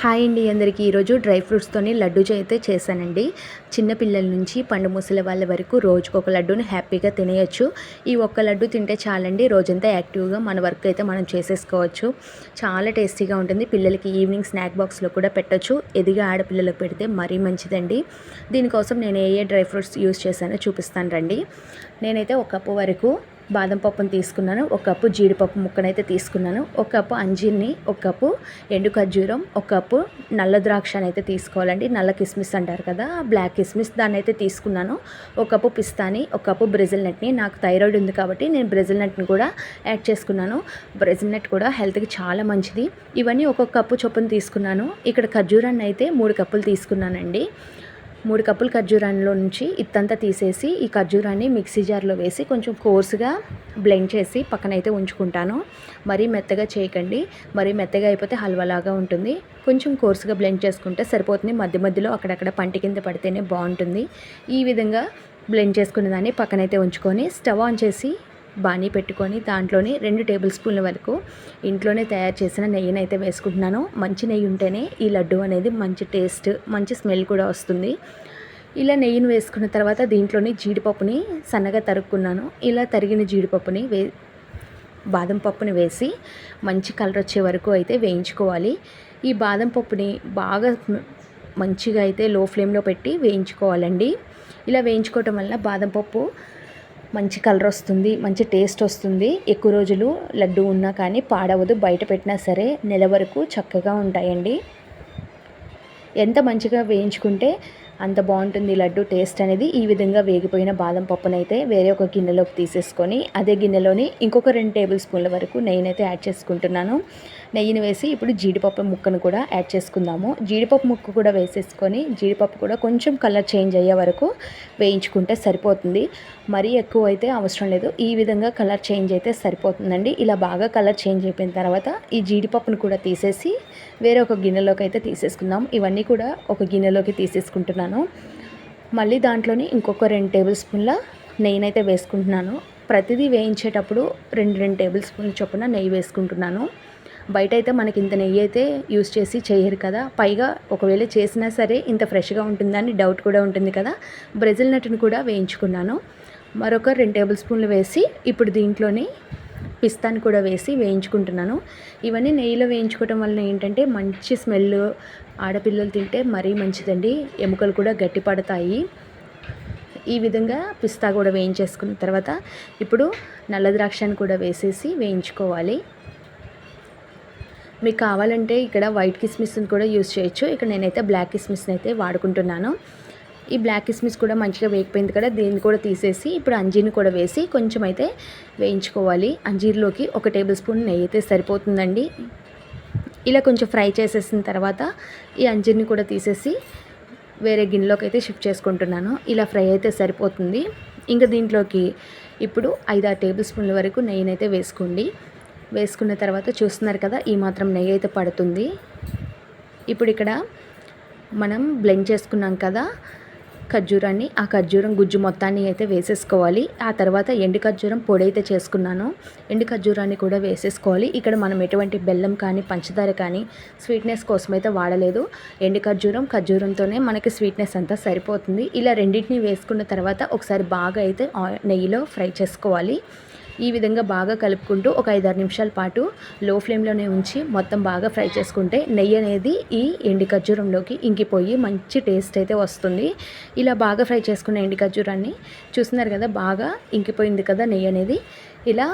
Hi అండి అందరికీ. ఈరోజు డ్రై ఫ్రూట్స్తోని లడ్డు అయితే చేశానండి. చిన్నపిల్లల నుంచి పండు ముసలి వాళ్ళ వరకు రోజుకు ఒక లడ్డూని హ్యాపీగా తినేయచ్చు. ఈ ఒక్క లడ్డు తింటే చాలండి. రోజంతా యాక్టివ్గా మన వర్క్ అయితే మనం చేసేసుకోవచ్చు. చాలా టేస్టీగా ఉంటుంది. పిల్లలకి ఈవినింగ్ స్నాక్ బాక్స్లో కూడా పెట్టచ్చు. ఎదిగా ఆడపిల్లలకు పెడితే మరీ మంచిదండి. దీనికోసం నేను ఏ ఏ డ్రై ఫ్రూట్స్ యూస్ చేశానో చూపిస్తాను రండి. నేనైతే ఒక కప్పు వరకు బాదం పప్పును తీసుకున్నాను. ఒక కప్పు జీడిపప్పు ముక్కనైతే తీసుకున్నాను. ఒక కప్పు అంజీర్ని ఒక కప్పు ఎండు ఖర్జూరం ఒక కప్పు నల్ల ద్రాక్ష అయితే తీసుకోవాలండి. నల్ల కిస్మిస్ అంటారు కదా బ్లాక్ కిస్మిస్ దాన్ని అయితే తీసుకున్నాను. ఒక కప్పు పిస్తాని ఒక కప్పు బ్రెజిల్ నట్ని. నాకు థైరాయిడ్ ఉంది కాబట్టి నేను బ్రెజిల్ నట్ని కూడా యాడ్ చేసుకున్నాను. బ్రెజిల్ నట్ కూడా హెల్త్కి చాలా మంచిది. ఇవన్నీ ఒక్కొక్క కప్పు చొప్పున తీసుకున్నాను. ఇక్కడ ఖర్జూరాన్ని అయితే మూడు కప్పులు తీసుకున్నానండి. మూడు కప్పులు ఖర్జూరాన్నిలో నుంచి ఇత్తంతా తీసేసి ఈ ఖర్జూరాన్ని మిక్సీ జార్లో వేసి కొంచెం కోర్సుగా బ్లెండ్ చేసి పక్కనైతే ఉంచుకుంటాను. మరీ మెత్తగా చేయకండి. మరీ మెత్తగా అయిపోతే హల్వాలాగా ఉంటుంది. కొంచెం కోర్సుగా బ్లెండ్ చేసుకుంటే సరిపోతుంది. మధ్య మధ్యలో అక్కడక్కడ పంటి కింద పడితేనే బాగుంటుంది. ఈ విధంగా బ్లెండ్ చేసుకున్న దాన్ని పక్కనైతే ఉంచుకొని స్టవ్ ఆన్ చేసి బాణీ పెట్టుకొని దాంట్లోని రెండు టేబుల్ స్పూన్ల వరకు ఇంట్లోనే తయారు చేసిన నెయ్యిని అయితే వేసుకుంటున్నాను. మంచి నెయ్యి ఉంటేనే ఈ లడ్డు అనేది మంచి టేస్ట్ మంచి స్మెల్ కూడా వస్తుంది. ఇలా నెయ్యిని వేసుకున్న తర్వాత దీంట్లోని జీడిపప్పుని సన్నగా తరుక్కున్నాను. ఇలా తరిగిన జీడిపప్పుని వే బాదం పప్పుని వేసి మంచి కలర్ వచ్చే వరకు అయితే వేయించుకోవాలి. ఈ బాదం పప్పుని బాగా మంచిగా అయితే లో ఫ్లేమ్లో పెట్టి వేయించుకోవాలండి. ఇలా వేయించుకోవటం వల్ల బాదం పప్పు మంచి కలర్ వస్తుంది మంచి టేస్ట్ వస్తుంది. ఎక్కువ రోజులు లడ్డు ఉన్నా కానీ పాడవదు బయట పెట్టినా సరే నెల వరకు చక్కగా ఉంటాయండి. ఎంత మంచిగా వేయించుకుంటే అంత బాగుంటుంది లడ్డు టేస్ట్ అనేది. ఈ విధంగా వేగిపోయిన బాదం పప్పునైతే వేరే ఒక గిన్నెలోకి తీసేసుకొని అదే గిన్నెలోని ఇంకొక రెండు టేబుల్ స్పూన్ల వరకు నెయ్యినైతే యాడ్ చేసుకుంటున్నాను. నెయ్యిని వేసి ఇప్పుడు జీడిపప్పు ముక్కను కూడా యాడ్ చేసుకుందాము. జీడిపప్పు ముక్క కూడా వేసేసుకొని జీడిపప్పు కూడా కొంచెం కలర్ చేంజ్ అయ్యే వరకు వేయించుకుంటే సరిపోతుంది. మరీ ఎక్కువ అయితే అవసరం లేదు. ఈ విధంగా కలర్ చేంజ్ అయితే సరిపోతుందండి. ఇలా బాగా కలర్ చేంజ్ అయిపోయిన తర్వాత ఈ జీడిపప్పును కూడా తీసేసి వేరే ఒక గిన్నెలోకి అయితే తీసేసుకుందాం. ఇవన్నీ కూడా ఒక గిన్నెలోకి తీసేసుకుంటున్నాను. మళ్ళీ దాంట్లోని ఇంకొక రెండు టేబుల్ స్పూన్ల నెయ్యినైతే వేసుకుంటున్నాను. ప్రతిదీ వేయించేటప్పుడు రెండు రెండు టేబుల్ స్పూన్ల చొప్పున నెయ్యి వేసుకుంటున్నాను. బయట అయితే మనకి ఇంత నెయ్యి అయితే యూస్ చేసి చేయరు కదా. పైగా ఒకవేళ చేసినా సరే ఇంత ఫ్రెష్గా ఉంటుందని డౌట్ కూడా ఉంటుంది కదా. బ్రెజిల్ నట్ను కూడా వేయించుకున్నాను. మరొక రెండు టేబుల్ స్పూన్లు వేసి ఇప్పుడు దీంట్లోని పిస్తాని కూడా వేసి వేయించుకుంటున్నాను. ఇవన్నీ నెయ్యిలో వేయించుకోవటం వలన ఏంటంటే మంచి స్మెల్ ఆడపిల్లలు తింటే మరీ మంచిదండి. ఎముకలు కూడా గట్టిపడతాయి ఈ విధంగా పిస్తా కూడా వేయించేసుకున్న తర్వాత ఇప్పుడు నల్ల ద్రాక్షను కూడా వేసేసి వేయించుకోవాలి. మీకు కావాలంటే ఇక్కడ వైట్ కిస్మిస్ని కూడా యూస్ చేయొచ్చు. ఇక్కడ నేనైతే బ్లాక్ కిస్మిస్ని అయితే వాడుకుంటున్నాను. ఈ బ్లాక్ కిస్మిస్ కూడా మంచిగా వేగిపోయింది కదా దీన్ని కూడా తీసేసి ఇప్పుడు అంజీర్ని కూడా వేసి కొంచెం అయితే వేయించుకోవాలి. అంజీర్లోకి ఒక టేబుల్ స్పూన్ నెయ్యి అయితే సరిపోతుందండి. ఇలా కొంచెం ఫ్రై చేసేసిన తర్వాత ఈ అంజీర్ని కూడా తీసేసి వేరే గిన్నెలోకి అయితే షిఫ్ట్ చేసుకుంటున్నాను. ఇలా ఫ్రై అయితే సరిపోతుంది. ఇంకా దీంట్లోకి ఇప్పుడు ఐదారు టేబుల్ స్పూన్ల వరకు నెయ్యినైతే వేసుకోండి. వేసుకున్న తర్వాత చూస్తున్నారు కదా ఈ మాత్రం నెయ్యి అయితే పడుతుంది. ఇప్పుడు ఇక్కడ మనం బ్లెండ్ చేసుకున్నాం కదా ఖర్జూరాన్ని ఆ ఖర్జూరం గుజ్జు మొత్తాన్ని అయితే వేసేసుకోవాలి. ఆ తర్వాత ఎండు ఖర్జూరం పొడి అయితే చేసుకున్నాను. ఎండు ఖర్జూరాన్ని కూడా వేసేసుకోవాలి. ఇక్కడ మనం ఎటువంటి బెల్లం కానీ పంచదార కానీ స్వీట్నెస్ కోసం అయితే వాడలేదు. ఎండు ఖర్జూరం ఖర్జూరంతోనే మనకి స్వీట్నెస్ అంతా సరిపోతుంది. ఇలా రెండింటిని వేసుకున్న తర్వాత ఒకసారి బాగా అయితే నెయ్యిలో ఫ్రై చేసుకోవాలి. ఈ విధంగా బాగా కలుపుకుంటూ ఒక ఐదారు నిమిషాల పాటు లో ఫ్లేమ్లోనే ఉంచి మొత్తం బాగా ఫ్రై చేసుకుంటే నెయ్యి అనేది ఈ ఎండి ఖర్జూరంలోకి ఇంకిపోయి మంచి టేస్ట్ అయితే వస్తుంది. ఇలా బాగా ఫ్రై చేసుకున్న ఎండి ఖర్జూరాన్ని చూస్తున్నారు కదా బాగా ఇంకిపోయింది కదా నెయ్యి అనేది. ఇలా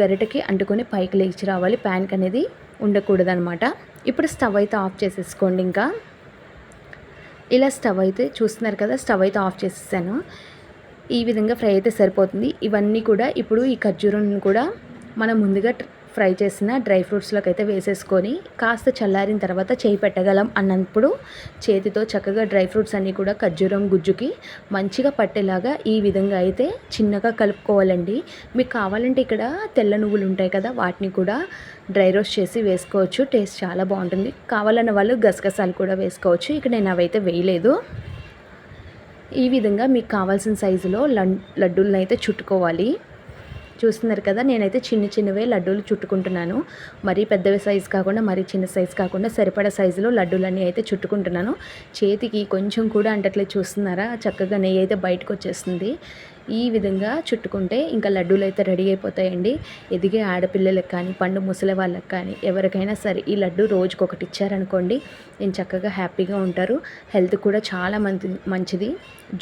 గరిటకి అంటుకొని పైకి లేచి రావాలి. ప్యాన్కి అనేది ఉండకూడదనమాట ఇప్పుడు స్టవ్ అయితే ఆఫ్ చేసేసుకోండి ఇంకా. ఇలా స్టవ్ అయితే చూస్తున్నారు కదా స్టవ్ అయితే ఆఫ్ చేసేసాను. ఈ విధంగా ఫ్రై అయితే సరిపోతుంది. ఇవన్నీ కూడా ఇప్పుడు ఈ ఖర్జూరం కూడా మనం ముందుగా ఫ్రై చేసిన డ్రై ఫ్రూట్స్లోకి అయితే వేసేసుకొని కాస్త చల్లారిన తర్వాత చేయి పెట్టగలం అన్నప్పుడు చేతితో చక్కగా డ్రై ఫ్రూట్స్ అన్నీ కూడా ఖర్జూరం గుజ్జుకి మంచిగా పట్టేలాగా ఈ విధంగా అయితే చిన్నగా కలుపుకోవాలండి. మీకు కావాలంటే ఇక్కడ తెల్ల నువ్వులు ఉంటాయి కదా వాటిని కూడా డ్రై రోస్ట్ చేసి వేసుకోవచ్చు. టేస్ట్ చాలా బాగుంటుంది. కావాలన్న వాళ్ళు గసగసాలు కూడా వేసుకోవచ్చు. ఇక్కడ నేను అవైతే వేయలేదు. ఈ విధంగా మీకు కావాల్సిన సైజులో లడ్డూలను అయితే చుట్టుకోవాలి. చూస్తున్నారు కదా నేనైతే చిన్న చిన్నవే లడ్డూలు చుట్టుకుంటున్నాను. మరీ పెద్దవి సైజు కాకుండా మరీ చిన్న సైజు కాకుండా సరిపడా సైజులో లడ్డూలన్నీ అయితే చుట్టుకుంటున్నాను. చేతికి కొంచెం కూడా అంటట్లే చూస్తున్నారా? చక్కగా నెయ్యి అయితే బయటకు వచ్చేస్తుంది. ఈ విధంగా చుట్టుకుంటే ఇంకా లడ్డూలు అయితే రెడీ అయిపోతాయండి. ఎదిగే ఆడపిల్లలకు కానీ పండు ముసలి వాళ్ళకి కానీ ఎవరికైనా సరే ఈ లడ్డు రోజుకొకటి ఇచ్చారనుకోండి నేను చక్కగా హ్యాపీగా ఉంటారు. హెల్త్ కూడా చాలా మంచి మంచిది.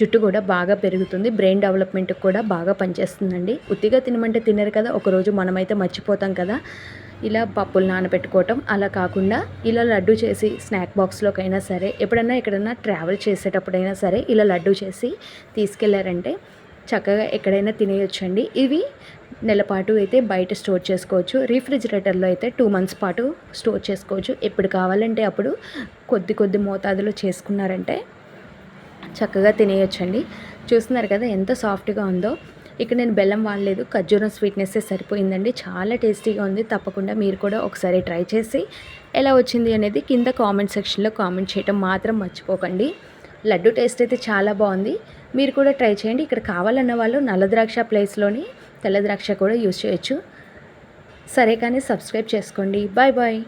జుట్టు కూడా బాగా పెరుగుతుంది. బ్రెయిన్ డెవలప్మెంట్కి కూడా బాగా పనిచేస్తుందండి. ఉత్తిగా తినమంటే తినరు కదా ఒకరోజు మనమైతే మర్చిపోతాం కదా. ఇలా పప్పులు నానబెట్టుకోవటం అలా కాకుండా ఇలా లడ్డు చేసి స్నాక్ బాక్స్లోకైనా సరే ఎప్పుడన్నా ఎక్కడైనా ట్రావెల్ చేసేటప్పుడైనా సరే ఇలా లడ్డు చేసి తీసుకెళ్ళారంటే చక్కగా ఎక్కడైనా తినేయొచ్చండి. ఇవి నెలపాటు అయితే బయట స్టోర్ చేసుకోవచ్చు. రీఫ్రిజిరేటర్లో అయితే టూ మంత్స్ పాటు స్టోర్ చేసుకోవచ్చు. ఎప్పుడు కావాలంటే అప్పుడు కొద్ది కొద్ది మోతాదులో చేసుకున్నారంటే చక్కగా తినేయొచ్చండి. చూస్తున్నారు కదా ఎంత సాఫ్ట్గా ఉందో. ఇక్కడ నేను బెల్లం వాడలేదు. ఖర్జూరం స్వీట్నెస్సే సరిపోయిందండి. చాలా టేస్టీగా ఉంది. తప్పకుండా మీరు కూడా ఒకసారి ట్రై చేసి ఎలా వచ్చింది అనేది కింద కామెంట్ సెక్షన్లో కామెంట్ చేయటం మాత్రం మర్చిపోకండి. లడ్డు టేస్ట్ అయితే చాలా బాగుంది. మీరు కూడా ట్రై చేయండి. ఇక్కడ కావాలన్న వాళ్ళు నల్ల ద్రాక్ష ప్లేస్లోని తెల్ల ద్రాక్ష కూడా యూజ్ చేయొచ్చు. సరే కానీ సబ్స్క్రైబ్ చేసుకోండి. Bye bye